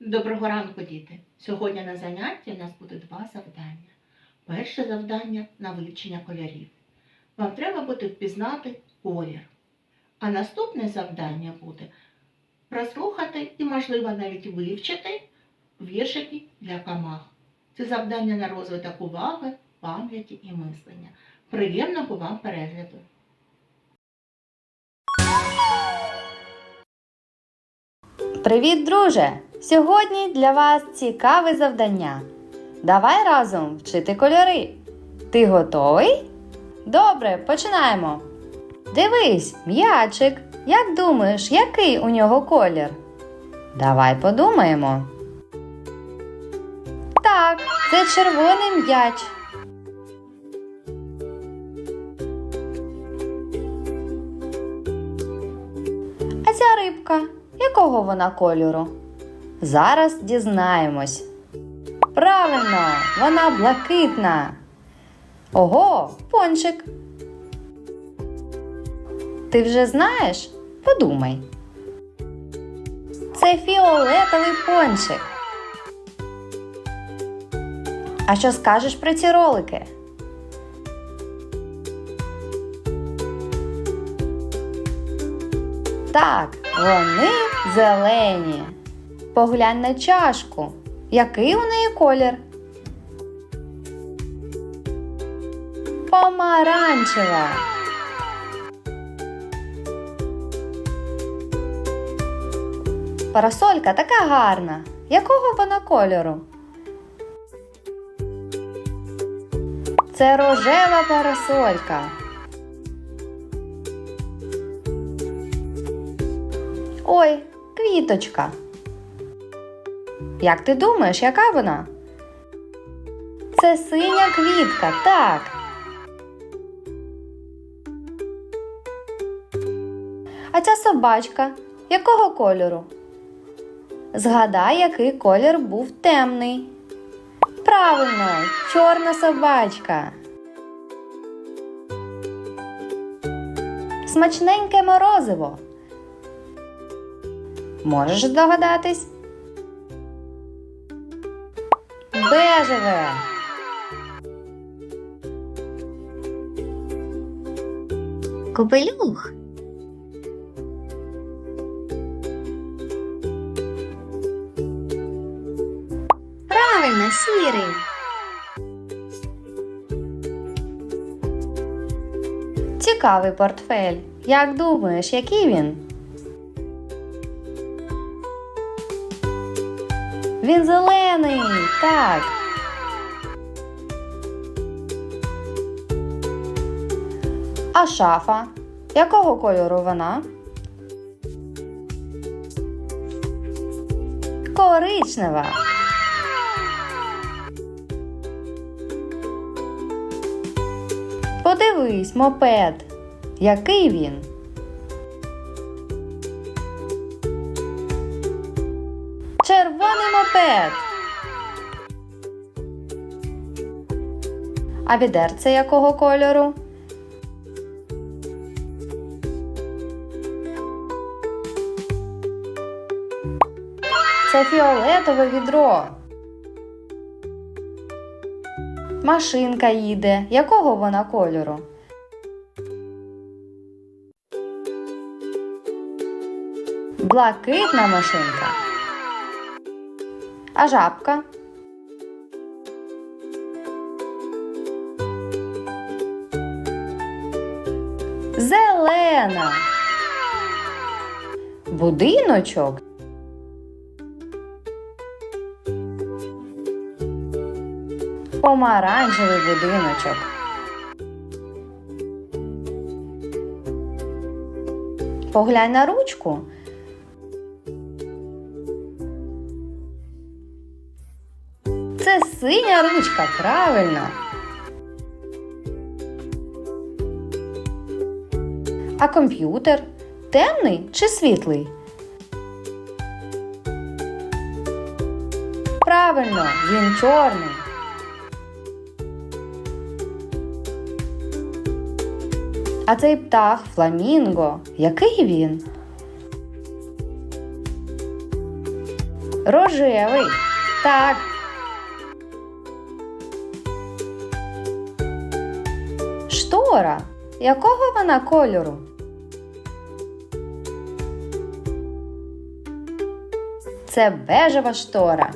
Доброго ранку, діти! Сьогодні на занятті у нас буде два завдання. Перше завдання на вивчення кольорів. Вам треба буде впізнати колір. А наступне завдання буде прослухати і, можливо, навіть вивчити віршики для комах. Це завдання на розвиток уваги, пам'яті і мислення. Приємного вам перегляду! Привіт, друже! Сьогодні для вас цікаве завдання. Давай разом вчити кольори. Ти готовий? Добре, починаємо. Дивись, м'ячик. Як думаєш, який у нього колір? Давай подумаємо. Так, це червоний м'яч. А ця рибка, якого вона кольору? Зараз дізнаємось. Правильно, вона блакитна. Ого, пончик. Ти вже знаєш? Подумай. Це фіолетовий пончик. А що скажеш про ці ролики? Так, вони зелені. Поглянь на чашку. Який у неї колір? Помаранчева. Парасолька така гарна. Якого вона кольору? Це рожева парасолька. Ой, квіточка. Як ти думаєш, яка вона? Це синя квітка, так. А ця собачка якого кольору? Згадай, який колір був темний. Правильно, чорна собачка. Смачненьке морозиво. Можеш здогадатись? Бежеве. Кобелюх. Правильно, сірий. Цікавий портфель. Як думаєш, який він? Він зелений. Так. А шафа? Якого кольору вона? Коричнева. Подивись, мопед. Який він? Червоний. А відерце якого кольору? Це фіолетове відро. Машинка їде. Якого вона кольору? Блакитна машинка. А жабка? Зелена. Будиночок. Помаранчевий будиночок. Поглянь на ручку. Синя ручка, правильно. А комп'ютер темний чи світлий? Правильно, він чорний. А цей птах фламінго, який він? Рожевий. Так. Штора. Якого вона кольору? Це бежева штора.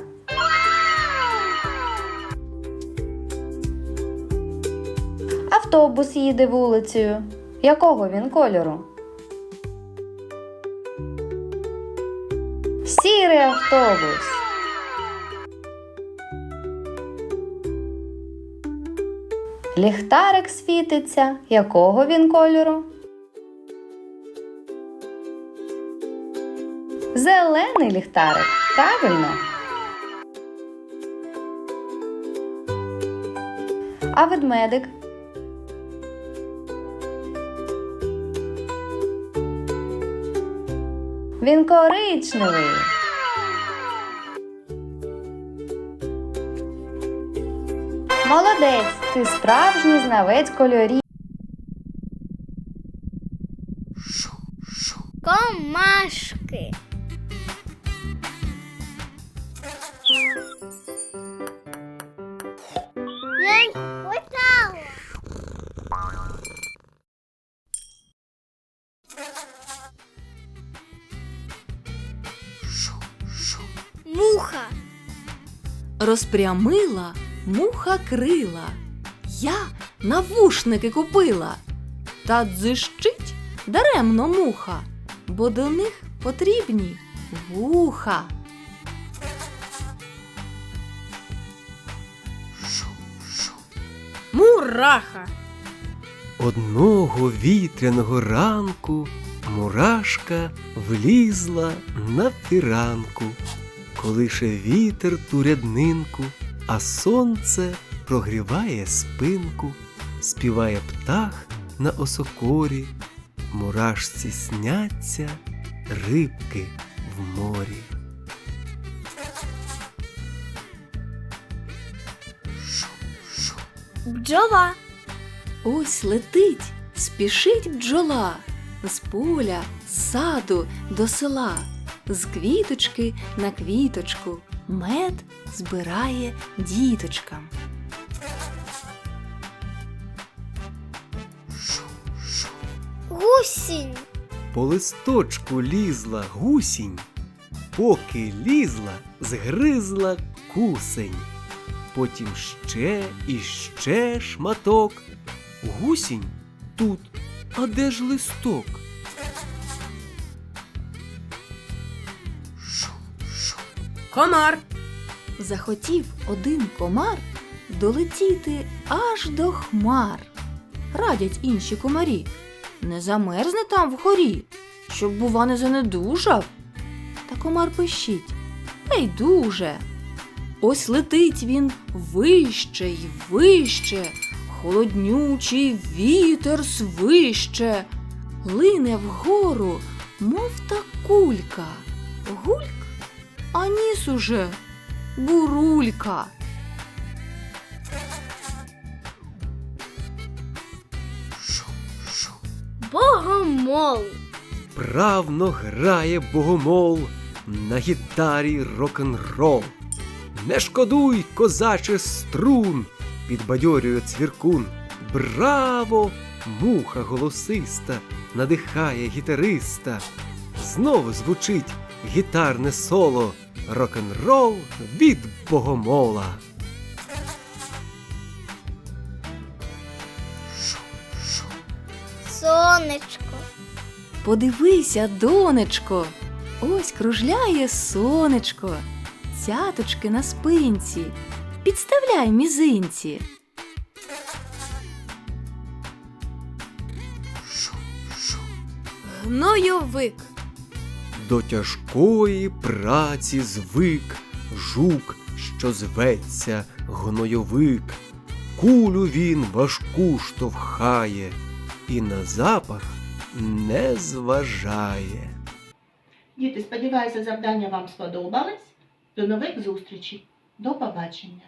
Автобус їде вулицею. Якого він кольору? Сірий автобус. Ліхтарик світиться. Якого він кольору? Зелений ліхтарик. Правильно. А ведмедик? Він коричневий. Молодець, ти справжній знавець кольорів. Комашки. Муха. Розпрямила муха крила. Я навушники купила. Та дзищить даремно муха, бо до них потрібні вуха. Мураха. Одного вітряного ранку мурашка влізла на фіранку, колише вітер ту ряднинку, а сонце прогріває спинку, співає птах на осокорі, мурашці сняться рибки в морі. Бджола. Ось летить, спішить бджола з поля, з саду до села, з квіточки на квіточку, мед збирає діточкам. Гусінь. По листочку лізла гусінь, поки лізла, згризла кусень. Потім ще і ще шматок. Гусінь тут, а де ж листок? Комар. Захотів один комар долетіти аж до хмар. Радять інші комарі. Не замерзне там вгорі, щоб, бува, не занедужав. Та комар пищить. Ей дуже. Ось летить він вище й вище, холоднючий вітер свище, лине вгору, мов та кулька. Гульк а ніс уже бурулька. Богомол. Правно грає богомол на гітарі рок-н-рол. Не шкодуй, козаче струн, підбадьорює цвіркун. Браво! Муха голосиста надихає гітариста. Знову звучить гітарне соло, рок-н-рол від богомола. Сонечко. Подивися, донечко, ось кружляє сонечко, цяточки на спинці, підставляй мізинці. Гнойовик. До тяжкої праці звик жук, що зветься гнойовик. Кулю він важку штовхає і на запах не зважає. Діти, сподіваюся, завдання вам сподобалось. До нових зустрічей. До побачення.